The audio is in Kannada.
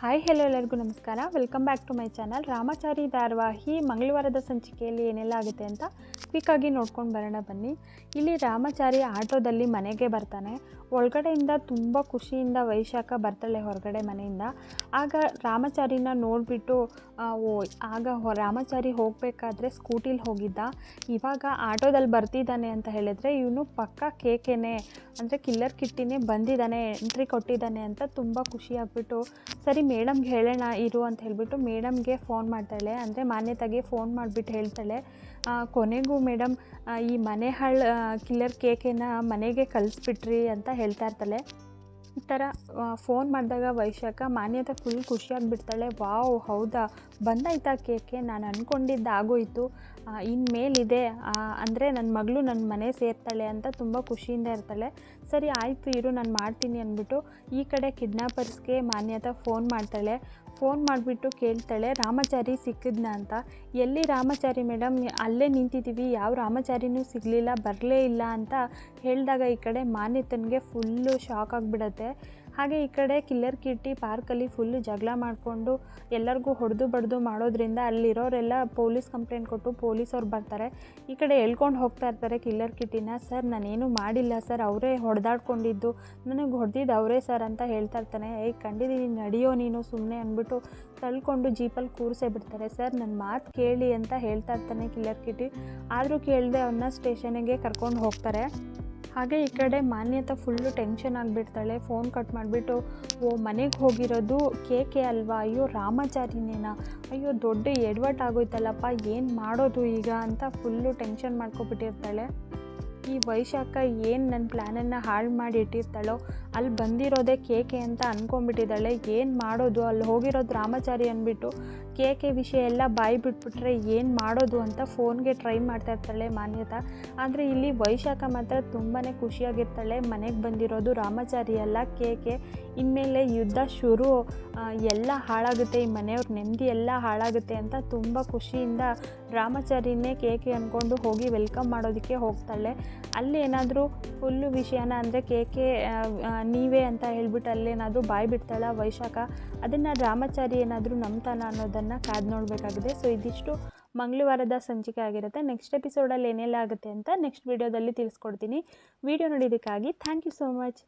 ಹಾಯ್ ಹೆಲೋ ಎಲ್ಲರಿಗೂ ನಮಸ್ಕಾರ. Welcome back to my channel Ramachari ಧಾರಾವಾಹಿ ಮಂಗಳವಾರದ ಸಂಚಿಕೆಯಲ್ಲಿ ಏನೆಲ್ಲ ಆಗುತ್ತೆ ಅಂತ ಕ್ವಿಕ್ಕಾಗಿ ನೋಡ್ಕೊಂಡು ಬರೋಣ ಬನ್ನಿ. ಇಲ್ಲಿ ರಾಮಾಚಾರಿ ಆಟೋದಲ್ಲಿ ಮನೆಗೆ ಬರ್ತಾನೆ. ಒಳಗಡೆಯಿಂದ ತುಂಬ ಖುಷಿಯಿಂದ ವೈಶಾಖ ಬರ್ತಾಳೆ ಹೊರಗಡೆ ಮನೆಯಿಂದ. ಆಗ ರಾಮಾಚಾರಿನ ನೋಡಿಬಿಟ್ಟು ಓ, ಆಗ ರಾಮಾಚಾರಿ ಹೋಗಬೇಕಾದ್ರೆ ಸ್ಕೂಟಿಲಿ ಹೋಗಿದ್ದ. ಇವಾಗ ಆಟೋದಲ್ಲಿ ಬರ್ತಿದ್ದಾನೆ ಅಂತ ಹೇಳಿದ್ರೆ ಇವನು ಪಕ್ಕ ಕೇಕೇನೆ ಅಂದರೆ ಕಿಲ್ಲರ್ ಕಿಟ್ಟಿನೇ ಬಂದಿದ್ದಾನೆ ಎಂಟ್ರಿ ಕೊಟ್ಟಿದ್ದಾನೆ ಅಂತ ತುಂಬ ಖುಷಿ ಆಗ್ಬಿಟ್ಟು, ಸರಿ ಮೇಡಮ್ಗೆ ಹೇಳೋಣ, ಇರು ಅಂತ ಹೇಳಿಬಿಟ್ಟು ಮೇಡಮ್ಗೆ ಫೋನ್ ಮಾಡ್ತಾಳೆ. ಅಂದರೆ ಮಾನ್ಯತೆಗೆ ಫೋನ್ ಮಾಡಿಬಿಟ್ಟು ಹೇಳ್ತಾಳೆ. ಕೊನೆಗೂ ಮೇಡಮ್ ಈ ಮನೆ ಹಾಳು ಕಿಲ್ಲರ್ ಕೇಕೇನ ಮನೆಗೆ ಕಳಿಸ್ಬಿಟ್ರಿ ಅಂತ ಹೇಳ್ತಾ ಇರ್ತಾಳೆ. ಈ ಥರ ಫೋನ್ ಮಾಡಿದಾಗ ವೈಶಾಖ ಮಾನ್ಯತೆ ಫುಲ್ ಖುಷಿಯಾಗಿಬಿಡ್ತಾಳೆ. ವಾವ್, ಹೌದಾ? ಬಂದಾಯ್ತಾ ಕೇಕೆ ನಾನು ಅಂದ್ಕೊಂಡಿದ್ದು ಆಗೋಯ್ತು. ಇನ್ಮೇಲಿದೆ. ಅಂದರೆ ನನ್ನ ಮಗಳು ನನ್ನ ಮನೆ ಸೇರ್ತಾಳೆ ಅಂತ ತುಂಬ ಖುಷಿಯಿಂದ ಇರ್ತಾಳೆ. ಸರಿ, ಆಯಿತು, ಇರು, ನಾನು ಮಾಡ್ತೀನಿ, ಅಂದ್ಬಿಟ್ಟು ಈ ಕಡೆ ಕಿಡ್ನಾಪರ್ಸ್ಗೆ ಮಾನ್ಯತಾ ಫೋನ್ ಮಾಡ್ತಾಳೆ. ಫೋನ್ ಮಾಡಿಬಿಟ್ಟು ಕೇಳ್ತಾಳೆ, ರಾಮಾಚಾರಿ ಸಿಕ್ಕಿದ್ನ ಅಂತ. ಎಲ್ಲಿ ರಾಮಚಾರಿ ಮೇಡಮ್ ಅಲ್ಲೇ ನಿಂತಿದ್ದೀವಿ. ಯಾವ ರಾಮಚಾರಿನೂ ಸಿಗಲಿಲ್ಲ, ಬರಲೇ ಇಲ್ಲ ಅಂತ ಹೇಳಿದಾಗ ಈ ಕಡೆ ಮಾನ್ಯತನಿಗೆ ಫುಲ್ಲು ಶಾಕ್ ಆಗಿಬಿಡತ್ತೆ. ಹಾಗೆ ಈ ಕಡೆ ಕಿಲ್ಲರ್ ಕಿಟ್ಟಿ ಪಾರ್ಕಲ್ಲಿ ಫುಲ್ಲು ಜಗಳ ಮಾಡಿಕೊಂಡು ಎಲ್ಲರಿಗೂ ಹೊಡೆದು ಬಡ್ದು ಮಾಡೋದ್ರಿಂದ ಅಲ್ಲಿರೋರೆಲ್ಲ ಪೊಲೀಸ್ ಕಂಪ್ಲೇಂಟ್ ಕೊಟ್ಟು ಪೊಲೀಸವ್ರು ಬರ್ತಾರೆ. ಈ ಕಡೆ ಹೇಳ್ಕೊಂಡು ಹೋಗ್ತಾ ಇರ್ತಾರೆ ಕಿಲ್ಲರ್ ಕಿಟ್ಟಿನ ಸರ್, ನಾನೇನು ಮಾಡಿಲ್ಲ ಸರ್, ಅವರೇ ಹೊಡೆದಾಡ್ಕೊಂಡಿದ್ದು. ನನಗೆ ಹೊಡೆದಿದ್ದು ಅವರೇ ಸರ್ ಅಂತ ಹೇಳ್ತಾ ಇರ್ತಾನೆ. ಏಯ್ ಕಂಡಿದ್ದೀನಿ ನಡೆಯೋ ನೀನು ಸುಮ್ಮನೆ ಅಂದ್ಬಿಟ್ಟು ತಳ್ಕೊಂಡು ಜೀಪಲ್ಲಿ ಕೂರಿಸೇ ಬಿಡ್ತಾರೆ. ಸರ್ ನನ್ನ ಮಾತು ಕೇಳಿ ಅಂತ ಹೇಳ್ತಾ ಇರ್ತಾನೆ ಕಿಲ್ಲರ್ ಕಿಟ್ಟಿ ಆದರೂ ಕೇಳದೆ ಅವನ್ನ ಸ್ಟೇಷನಿಗೆ ಕರ್ಕೊಂಡು ಹೋಗ್ತಾರೆ. ಹಾಗೆ ಈ ಕಡೆ ಮಾನ್ಯತಾ ಫುಲ್ಲು ಟೆನ್ಷನ್ ಆಗಿಬಿಡ್ತಾಳೆ. ಫೋನ್ ಕಟ್ ಮಾಡಿಬಿಟ್ಟು, ಓ, ಮನೆಗೆ ಹೋಗಿರೋದು ಕೆ ಕೆ ಅಲ್ವಾ? ಅಯ್ಯೋ, ರಾಮಾಚಾರಿನೇನಾ? ಅಯ್ಯೋ, ದೊಡ್ಡ ಎಡ್ವರ್ಟ್ ಆಗೋಯ್ತಲ್ಲಪ್ಪ, ಏನು ಮಾಡೋದು ಈಗ? ಅಂತ ಫುಲ್ಲು ಟೆನ್ಷನ್ ಮಾಡ್ಕೊಬಿಟ್ಟಿರ್ತಾಳೆ. ಈ ವೈಶಾಖ ಏನು ನನ್ನ ಪ್ಲ್ಯಾನನ್ನು ಹಾಳು ಮಾಡಿ ಇಟ್ಟಿರ್ತಾಳೋ ಅಲ್ಲಿ ಬಂದಿರೋದೇ ಕೇಕೆ ಅಂತ ಅಂದ್ಕೊಂಬಿಟ್ಟಿದ್ದಾಳೆ ಏನು ಮಾಡೋದು? ಅಲ್ಲಿ ಹೋಗಿರೋದು ರಾಮಾಚಾರಿ ಅಂದ್ಬಿಟ್ಟು ಕೇಕೆ ವಿಷಯ ಎಲ್ಲ ಬಾಯಿ ಬಿಟ್ಬಿಟ್ರೆ ಏನು ಮಾಡೋದು ಅಂತ ಫೋನ್ಗೆ ಟ್ರೈ ಮಾಡ್ತಾ ಇರ್ತಾಳೆ ಮಾನ್ಯತಾ. ಆದರೆ ಇಲ್ಲಿ ವೈಶಾಖ ಮಾತ್ರ ತುಂಬಾ ಖುಷಿಯಾಗಿರ್ತಾಳೆ. ಮನೆಗೆ ಬಂದಿರೋದು ರಾಮಾಚಾರಿ ಅಲ್ಲ ಕೇಕೆ ಇನ್ಮೇಲೆ ಯುದ್ಧ ಶುರು ಎಲ್ಲ ಹಾಳಾಗುತ್ತೆ. ಈ ಮನೆಯವ್ರ ನೆಮ್ಮದಿ ಎಲ್ಲ ಹಾಳಾಗುತ್ತೆ ಅಂತ ತುಂಬ ಖುಷಿಯಿಂದ ರಾಮಾಚಾರಿನೇ ಕೇಕೆ ಅಂದ್ಕೊಂಡು ಹೋಗಿ ವೆಲ್ಕಮ್ ಮಾಡೋದಕ್ಕೆ ಹೋಗ್ತಾಳೆ. ಅಲ್ಲಿ ಏನಾದರೂ ಫುಲ್ಲು ವಿಷಯನ ಅಂದರೆ ಕೆ ಆ, ನೀವೇ ಅಂತ ಹೇಳ್ಬಿಟ್ಟು ಅಲ್ಲೇನಾದರೂ ಬಾಯಿ ಬಿಡ್ತಾಳ ವೈಶಾಖ ಅದನ್ನು ರಾಮಾಚಾರಿ ಏನಾದರೂ ನಂಬ್ತಾನ ಅನ್ನೋದನ್ನು ಕಾದು ನೋಡಬೇಕಾಗಿದೆ. ಸೊ ಇದಿಷ್ಟು ಮಂಗಳವಾರದ ಸಂಚಿಕೆ ಆಗಿರುತ್ತೆ. ನೆಕ್ಸ್ಟ್ ಎಪಿಸೋಡಲ್ಲಿ ಏನೆಲ್ಲ ಆಗುತ್ತೆ ಅಂತ ನೆಕ್ಸ್ಟ್ ವೀಡಿಯೋದಲ್ಲಿ ತಿಳಿಸ್ಕೊಡ್ತೀನಿ. ವಿಡಿಯೋ ನೋಡಿದ್ದಕ್ಕಾಗಿ ಥ್ಯಾಂಕ್ ಯು ಸೋ ಮಚ್